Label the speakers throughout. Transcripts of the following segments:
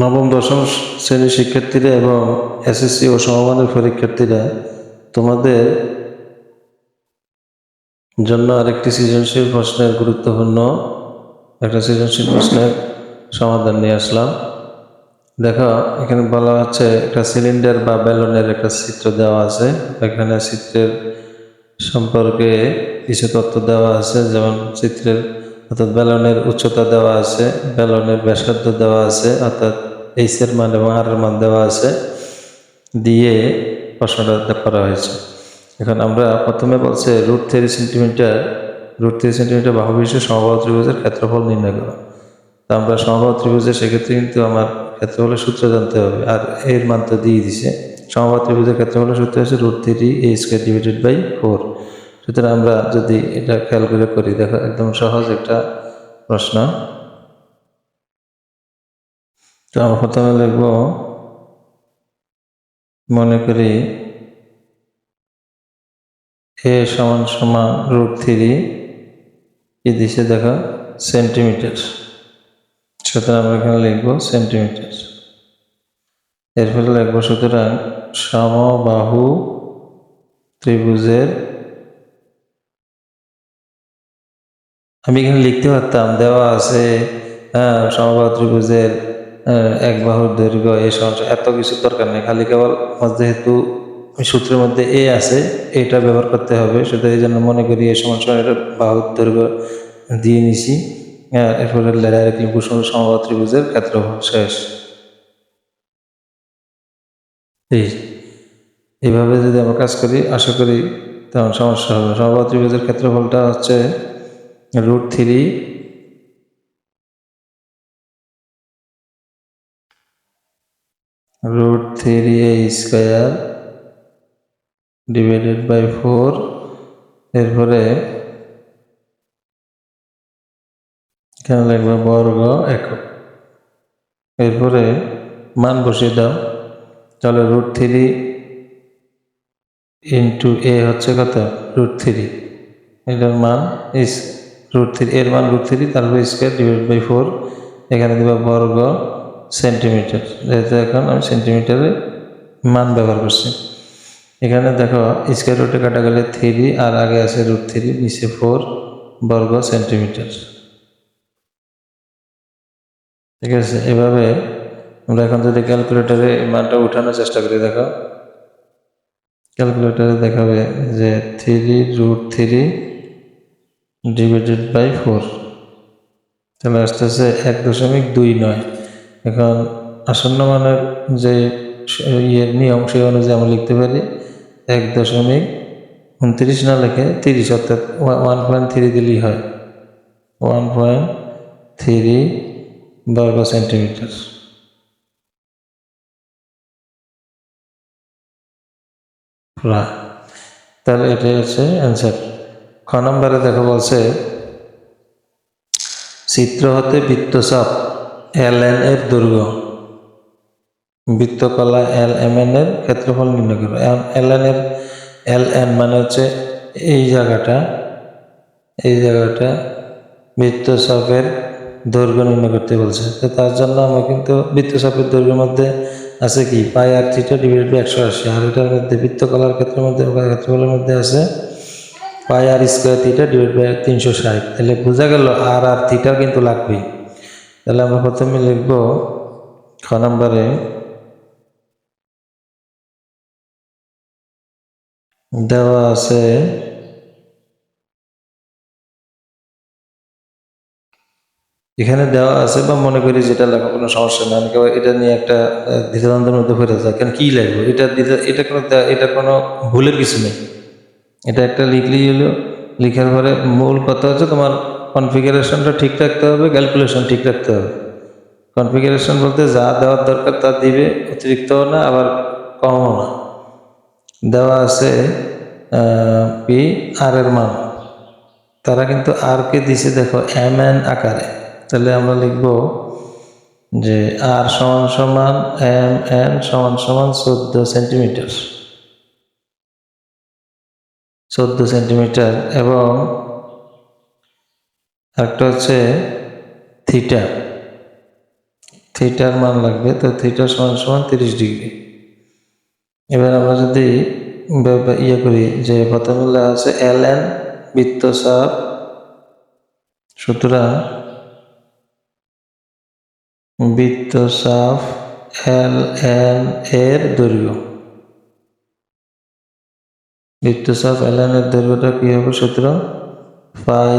Speaker 1: নবম, দশম শ্রেণির শিক্ষার্থীরা এবং এসএসসি ও সমমানের পরীক্ষার্থীরা তোমাদের জন্য আরেকটি সৃজনশীল প্রশ্নের গুরুত্বপূর্ণ একটা সৃজনশীল প্রশ্নের সমাধান নিয়ে আসলাম। দেখো, এখানে বলা হচ্ছে একটা সিলিন্ডার বা ব্যালনের একটা চিত্র দেওয়া আছে। এখানে চিত্রের সম্পর্কে কিছু তথ্য দেওয়া আছে, যেমন চিত্রের অর্থাৎ ব্যালনের উচ্চতা দেওয়া আছে, ব্যালনের ব্যাসার্ধ দেওয়া আছে, অর্থাৎ এইচ এর মান এবং আর মান দেওয়া আছে, দিয়ে প্রশ্নটা করা হয়েছে। এখন আমরা প্রথমে বলছে root three centimetre root three centimetre বাহু বিশিষ্ট সমবাহ ত্রিভুজের ক্ষেত্রফল নির্ণয় করা। তো আমরা সমবাহ ত্রিভুজের সেক্ষেত্রে কিন্তু আমার ক্ষেত্রফলের সূত্র জানতে হবে, আর এর মান তো দিয়ে দিছে। সমবাহ ত্রিভুজের ক্ষেত্রফলের সূত্র হচ্ছে root three A square divided by four সুতরাং আমরা যদি এটা খেয়াল করে করি, দেখো একদম সহজ একটা প্রশ্ন। তো আমরা প্রথমে লিখব মনে করি এ সমান সমান রুট থ্রি কি দিছে দেখো? সেন্টিমিটার। সুতরাং আমরা এখানে লিখব সেন্টিমিটার। এর ফলে লিখব সুতরাং সমবাহু ত্রিভুজের আমি এখানে লিখতে পারতাম, দেওয়া আছে হ্যাঁ সমবাহু ত্রিভুজের এক বাহুর দৈর্ঘ্য এই সমস্যা এত কিছু দরকার নেই। খালি কেবল যেহেতু সূত্রের মধ্যে এ আছে, এটা ব্যবহার করতে হবে। শুধু এই জন্য মনে করি এই সমস্যা এটা বাহুর দৈর্ঘ্য দিয়ে নিছি। এরপরে ডাইরেক্টলি কুসুম ত্রিভুজের ক্ষেত্রফল শেষ। এই এইভাবে যদি আমরা কাজ করি, আশা করি তেমন সমস্যা হবে ত্রিভুজের ক্ষেত্রফলটা হচ্ছে root three three A square divided by four এরপরে এখানে লিখবে বর্গ একক। এরপরে মান বসিয়ে দাও। তাহলে রুট থ্রি ইন্টু এ হচ্ছে কত? রুট থ্রি এটার মান ইস রুট থ্রি এর মান রুট থ্রি তারপরে স্কোয়ার ডিভাইড বাই ফোর এখানে দেবে বর্গ সেন্টিমিটার যেহেতু এখন আমি সেন্টিমিটারে মান ব্যবহার করছি। এখানে দেখো স্কোয়ার রুটে কাটা গেলে থ্রি আর আগে আছে রুট থ্রি নিচে ফোর বর্গ সেন্টিমিটার ঠিক আছে, এভাবে আমরা এখন যদি ক্যালকুলেটারে মানটা উঠানোর চেষ্টা করি, দেখো। ক্যালকুলেটারে দেখাবে যে three root three divided by four তাহলে আসতেছে এক দশমিক দুই নয়। এখন আসন্ন মানের যে ইয়ের নিয়ম, সেই অনুযায়ী আমরা লিখতে পারি এক দশমিক উনত্রিশ না লেখে তিরিশ, অর্থাৎ ওয়ান পয়েন্ট থ্রি দিলেই হয়। ওয়ান পয়েন্ট থ্রি বর্গ সেন্টিমিটার। তাহলে এটাই হচ্ছে অ্যান্সার খ নম্বরে দেখো বলছে, চিত্র হতে বৃত্তচাপ এল এন এর দৈর্ঘ্য। বৃত্তকলা এল এম এন এর ক্ষেত্রফল নির্ণয় করো। এল এন এর এল এন মানে হচ্ছে এই জায়গাটা এই জায়গাটা বৃত্তচাপের দৈর্ঘ্য নির্ণয় করতে বলছে। তো তার জন্য আমরা কিন্তু বৃত্তচাপের দৈর্ঘ্যের মধ্যে আছে কি? Pi r theta divide by একশো আশি। আর এটার মধ্যে বৃত্তকলার ক্ষেত্রের মধ্যে, ক্ষেত্রফলের মধ্যে আছে pi r square theta divide by তিনশো ষাট। তাহলে বোঝা গেল আর আর থিটা কিন্তু লাগবেই। তাহলে আমরা প্রথমে লিখব খ নম্বরে দেওয়া আছে এখানে দেওয়া আছে বা মনে করি যেটা লেখা কোনো সমস্যা না অনেকে আবার এটা নিয়ে একটা দ্বিধাদ্বন্দ্বের মধ্যে পড়ে যায় কেন কি লাগবে এটা এটা কোনো এটা কোনো ভুলের কিছু নেই। এটা একটা লিখলেই হলো, লিখার পরে মূল কথা হচ্ছে তোমার কনফিগারেশনটা ঠিক রাখতে হবে ক্যালকুলেশন ঠিক রাখতে হবে। কনফিগারেশন বলতে যা দেওয়ার দরকার তা দিবে, অতিরিক্তও না, আবার কমও না। দেওয়া আছে পি আর এর মান। তারা কিন্তু আর কে দিছে, দেখো এম এন আকারে। তাহলে আমরা লিখব যে আর সমান সমান এম এন সমান সমান চোদ্দ সেন্টিমিটার। চোদ্দ সেন্টিমিটার এবং একটা হচ্ছে থিটা থিটার মান লাগবে তো থিটার সমান সমান তিরিশ ডিগ্রি। এবার আমরা যদি ইয়ে করি যে প্রথমে আছে এল এন বৃত্তচাপ। সুতরাং বৃত্তচাপ এল এন এর দৈর্ঘ্য। বৃত্তচাপ এল এন এর দৈর্ঘ্যটা কি হবে? সুতরাং pi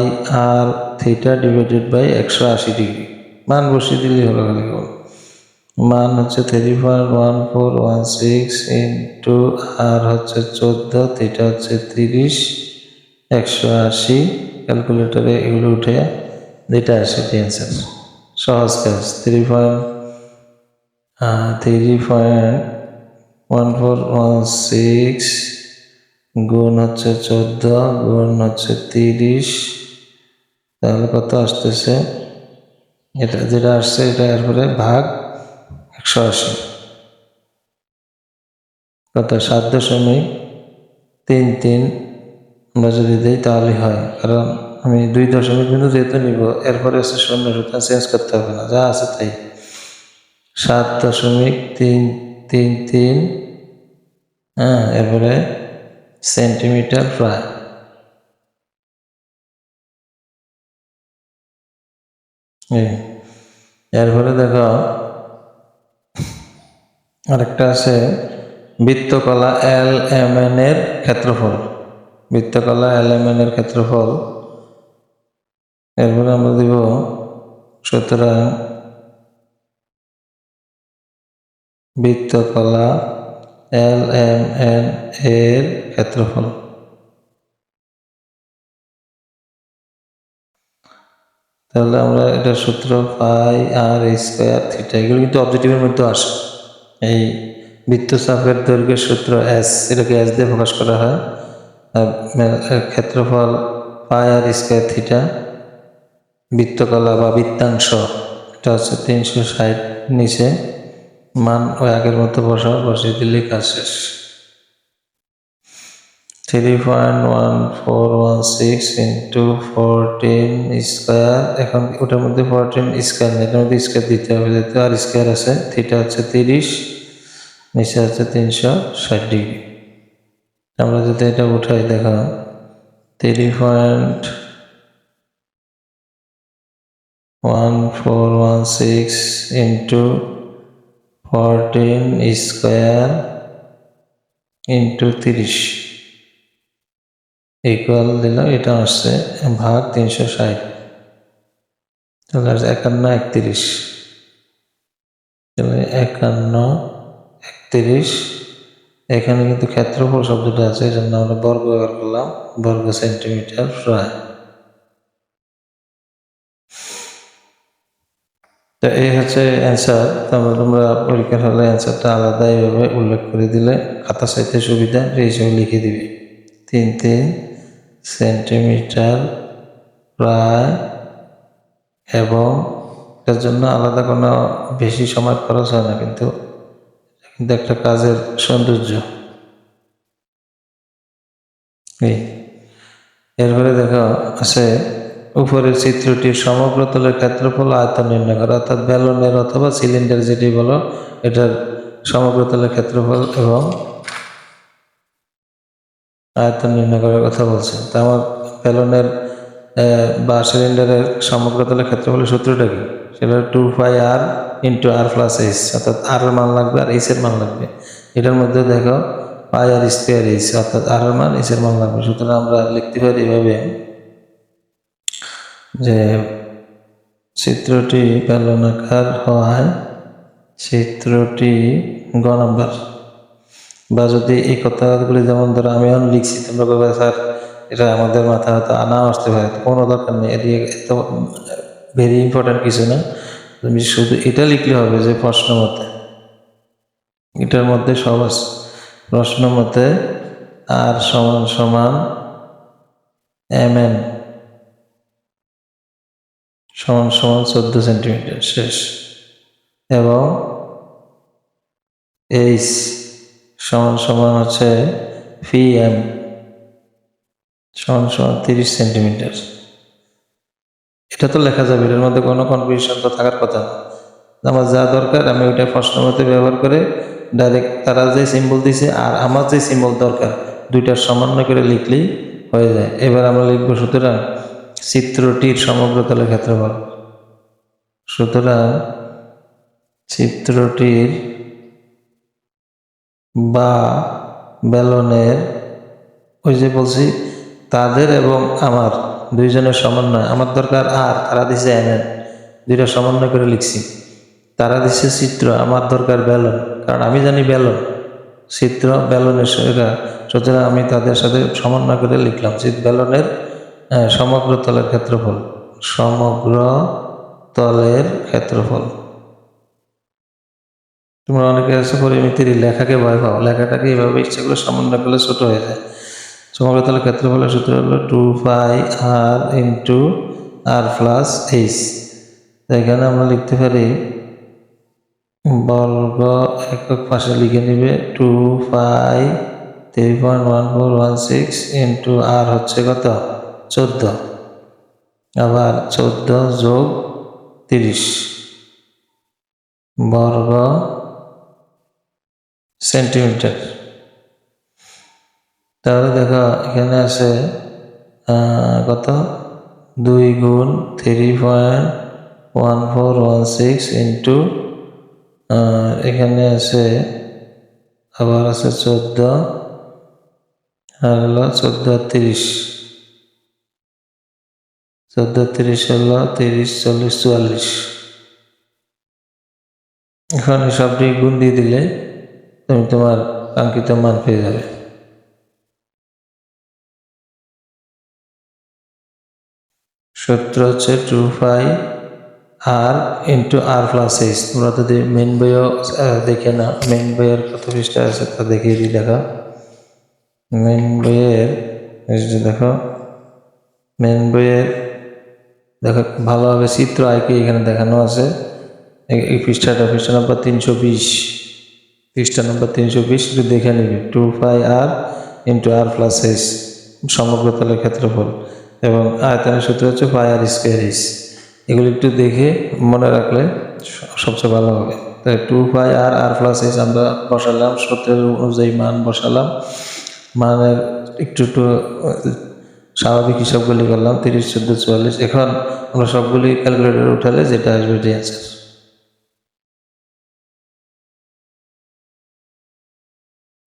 Speaker 1: r theta divided by একশো আশি ডিগ্রি মান বসিয়ে দিলেই হলো খালি কেবল। মান হচ্ছে three point one four one six into r হচ্ছে চোদ্দ থিটা হচ্ছে তিরিশ, একশো আশি। ক্যালকুলেটরে এগুলো উঠে যেটা আসে অ্যান্সার সহজ কাজ। Three point three point one four one six গুণ হচ্ছে চোদ্দ, গুণ হচ্ছে তিরিশ। তাহলে কত আসতেছে? এটা যেটা আসছে, এটা এরপরে ভাগ একশো আশি। কত? সাত দশমিক তিন তিন আমরা যদি দিই তাহলে হয়, কারণ আমি দুই দশমিক বিন্দু যেহেতু নিব, এরপরে আছে শূন্য, সুতরাং চেঞ্জ করতে হবে না, যা আছে তাই। সাত দশমিক তিন তিন তিন হ্যাঁ এরপরে সেন্টিমিটার প্রায় এরপরে দেখো, আরেকটা আছে বৃত্তকলা এল এম এন এর ক্ষেত্রফল। বৃত্তকলা এল এম এন এর ক্ষেত্রফল এরপরে আমরা দিব সুতরাং বৃত্তকলা এল এম এন এর ক্ষেত্রফল তাহলে আমরা এটা সূত্র পাই আর স্কোয়ার থিটা এগুলো কিন্তু অবজেক্টিভের মধ্যে আসে। এই বৃত্তচাপের দৈর্ঘ্যের সূত্র এস এটাকে এস দিয়ে প্রকাশ করা হয়। আর ক্ষেত্রফল পাই আর স্কোয়ার থিটা বৃত্তকলা বা বৃত্তাংশ, এটা হচ্ছে তিনশো ষাট নিচে। মান ওই আগের মতো বসাও বসিয়ে দিলে কাজ শেষ। Three point one four one six into fourteen square এখন ওটার মধ্যে ফোরটিন স্কোয়ার নেই, এটার মধ্যে স্কোয়ার দিতে হবে যেহেতু আর স্কোয়ার আছে থিটা হচ্ছে তিরিশ, নিচে হচ্ছে তিনশো ষাট ডিগ্রি আমরা যদি এটা উঠাই দেখো three point one four one six into fourteen square into তিরিশ। ইকুয়াল দিলাম, এটা আসছে ভাগ তিনশো ষাট। তাহলে আসছে একান্ন, একত্রিশ। তাহলে একান্ন, একত্রিশ। এখানে কিন্তু ক্ষেত্রফল শব্দটা আছে এই জন্য আমরা বর্গ ব্যবহার করলাম, বর্গ সেন্টিমিটার প্রায়। তো এই হচ্ছে অ্যান্সার তারপর তোমরা পরীক্ষার হলে অ্যান্সারটা আলাদা এইভাবে উল্লেখ করে দিলে, খাতা চাইতে সুবিধা, এই হিসেবে লিখে দিবে। তিন তিন সেন্টিমিটার প্রায় এবং এটার জন্য আলাদা কোনো বেশি সময় খরচ হয় না, কিন্তু কিন্তু একটা কাজের সৌন্দর্য। এই, এরপরে দেখো, আছে উপরের চিত্রটির সমগ্র তলের ক্ষেত্রফল আয়তন নির্ণয় করা, অর্থাৎ ব্যালনের অথবা সিলিন্ডার যেটি বলো, এটার সমগ্র তলের ক্ষেত্রফল এবং আয়তন নির্ণয় করার কথা বলছে। তো আমার ব্যালনের বা সিলিন্ডারের সমগ্র তলের ক্ষেত্রফলের সূত্রটা কি? সেটা two pi r into r plus h অর্থাৎ আর এর মান লাগবে আর এইচ এর মান লাগবে। এটার মধ্যে দেখো পাই আর স্কোয়ার এইচ অর্থাৎ আর এর মান এইচ এর মান লাগবে। সুতরাং আমরা লিখতে পারি এভাবে যে চিত্রটি বেলনাকার হওয়ায় চিত্রটি গ নাম্বার। বা যদি এই কথাগুলি যেমন ধরো আমি এখন লিখছি, তোমরা বলবে, স্যার, এটা আমাদের মাথা হয়তো আনা আসতে পারে। কোনো দরকার নেই এটি এত ভেরি ইম্পর্টেন্ট কিছু না। তুমি শুধু এটা লিখলে হবে যে প্রশ্ন মতে। এটার মধ্যে সব আছে প্রশ্ন মতে আর সমান সমান এম এন সমান সমান চোদ্দ সেন্টিমিটার, শেষ। এবং এইচ। সমান সমান হচ্ছে ফি এম সমান সমান তিরিশ সেন্টিমিটার। এটা তো লেখা যাবে এর মধ্যে কোনো কনফিউশন তো থাকার কথা না। আমার যা দরকার, আমি ওইটা প্রশ্ন মতে ব্যবহার করে ডাইরেক্ট তারা যে সিম্বল দিছে আর আমার যে সিম্বল দরকার, দুইটার সমন্বয় করে লিখলেই হয়ে যায়। এবার আমরা লিখব সুতরাং চিত্রটির সমগ্র তলের ক্ষেত্রফল। সুতরাং চিত্রটির বা বেলনের, ওই যে বলছি, তাদের এবং আমার, দুইজনের সমন্বয়। আমার দরকার আর, তারা দিছে এন দুইটা সমন্বয় করে লিখছি। তারা দিচ্ছে চিত্র, আমার দরকার বেলন। কারণ আমি জানি বেলন। চিত্র বেলনের সেটা সুতরাং আমি তাদের সাথে সমন্বয় করে লিখলাম। চিত বেলনের সমগ্র তলের ক্ষেত্রফল। সমগ্র তলের ক্ষেত্রফল। তোমরা অনেকে আছে পরিমিতির লেখাকে ভয় পাও। লেখাটাকে এইভাবে ইচ্ছা করে সমন্বয় করলে ছোট হয়ে যায়। সমগ্র তলের ক্ষেত্রফলের সূত্র হলো two pi r into r plus h. এখানে আমরা লিখতে পারি, বর্গ একক পাশে লিখে নিবে two pi three point one four one six into r হচ্ছে কত? চোদ্দ। আবার চোদ্দ যোগ তিরিশ। বর্গ সেন্টিমিটার তাহলে দেখো, এখানে আছে কত? দুই গুণ three point one four one six into এখানে আছে, আবার আছে চোদ্দ, আর হলো চোদ্দ তিরিশ। চোদ্দ তিরিশ হলো তিরিশ চল্লিশ চুয়াল্লিশ। এখন সবটি গুণ দিয়ে দিলে তুমি তোমার কাঙ্ক্ষিত মান পেয়ে যাবে। সূত্র হচ্ছে two pi r into r plus h তোমরা যদি মেন বইও দেখে না মেন বইয়ের কত পৃষ্ঠা আছে তা দেখিয়ে দিই, দেখো। মেন বইয়ের দেখো মেন বইয়ের, দেখো, ভালোভাবে চিত্র আইকে এখানে দেখানো আছে। এই পৃষ্ঠাটা, পৃষ্ঠা নম্বর তিনশো বিশ। পৃষ্ঠা নম্বর তিনশো বিশ দেখে নিবি। Two pi r into r plus h সমগ্র তলের ক্ষেত্রফল। এবং আয়তনের সূত্র হচ্ছে পাই আর স্কোয়ার এইচ এগুলো একটু দেখে মনে রাখলে সবচেয়ে ভালো হবে। তাই two pi r r plus h আমরা বসালাম, সূত্রের অনুযায়ী মান বসালাম। মানের একটু একটু স্বাভাবিক হিসাবগুলি করলাম, তিরিশ, চোদ্দ, চুয়াল্লিশ। এখন আমরা সবগুলি ক্যালকুলেটর উঠালে যেটা আসবে এটি অ্যান্সার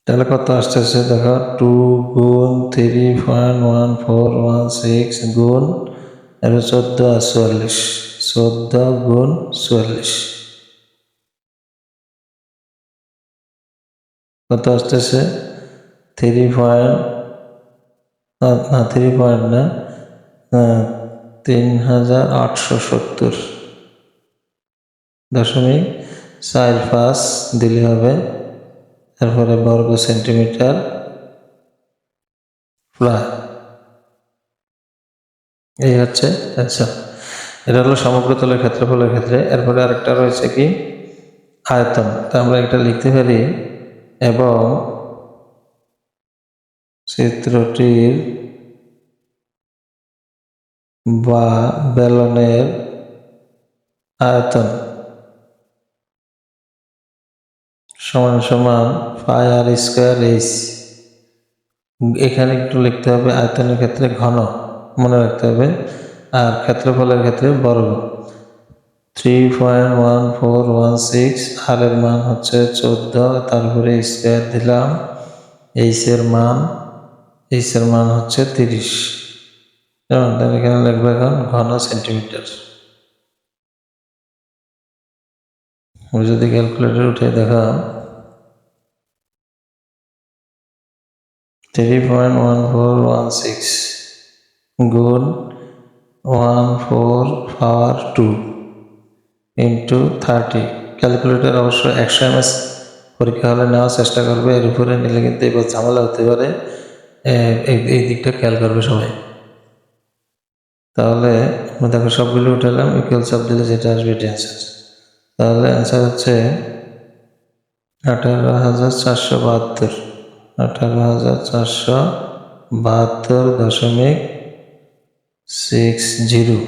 Speaker 1: তাহলে কত আসতেছে? দেখো টু গুণ three point one four one six গুণ এটা চোদ্দ আর চুয়াল্লিশ। চোদ্দ গুণ চুয়াল্লিশ। কত আসতেছে? থ্রি পয়েন্ট না থ্রি পয়েন্ট না, তিন হাজার আটশো সত্তর। দশমিক চার পাঁচ দিলে হবে তারপরে বর্গ সেন্টিমিটার ফ্লাই এই হচ্ছে আচ্ছা এটা হলো সমগ্র তলের ক্ষেত্রফলের ক্ষেত্রে। এরপরে আরেকটা রয়েছে কি? আয়তন। তা আমরা এটা লিখতে পারি এবং চিত্রটির বা বেলনের আয়তন। সমান সমান ফাই আর স্কোয়ার এইচ। এখানে একটু লিখতে হবে আয়তনের ক্ষেত্রে ঘন, মনে রাখতে হবে। আর ক্ষেত্রফলের ক্ষেত্রে বর্গ। Three point one four one six আর এর মান হচ্ছে চোদ্দ, তারপরে স্কোয়ার দিলাম এইচের মান এইচের মান হচ্ছে তিরিশ। এখানে লিখবে এখন ঘন সেন্টিমিটার যদি ক্যালকুলেটর উঠে দেখা three point one four one six গুণ one four power two into thirty calculator অবশ্য একশো এমএস পরীক্ষা হলে নেওয়ার চেষ্টা করবে, এর উপরে নিলে কিন্তু এবার ঝামেলা হতে পারে। এই দিকটা খেয়াল করবে সবাই। তাহলে দেখো সবগুলো উঠালাম ইকুয়াল সব দিলে যেটা আসবে এটি অ্যান্সার তাহলে অ্যান্সার হচ্ছে আঠারো হাজার চারশো বাহাত্তর। আঠারো হাজার চারশো বাহাত্তর দশমিক সিক্স জিরো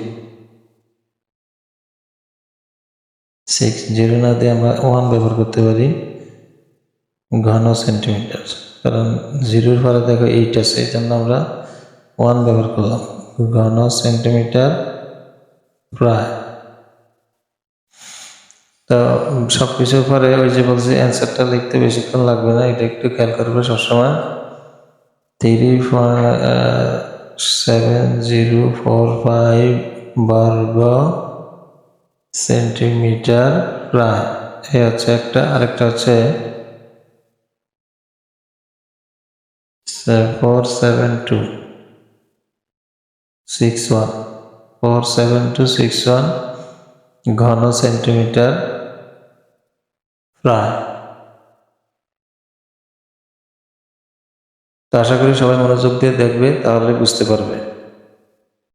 Speaker 1: সিক্স জিরো না দিয়ে আমরা ওয়ান ব্যবহার করতে পারি ঘন সেন্টিমিটার কারণ জিরোর পরে দেখো এইট আছে এই জন্য আমরা ওয়ান ব্যবহার করলাম। ঘন সেন্টিমিটার প্রায়। তো সব কিছুর পরে ওই যে বলছি অ্যান্সারটা লিখতে বেশিক্ষণ লাগবে না, এটা একটু খেয়াল করবে সবসময়। Three seven zero four five বর্গ সেন্টিমিটার প্রায়। এই হচ্ছে একটা, আরেকটা হচ্ছে four seven two six one four seven two six one ঘন সেন্টিমিটার প্রায় তো আশা করি সবাই মনোযোগ দিয়ে দেখবে তাহলে বুঝতে পারবে।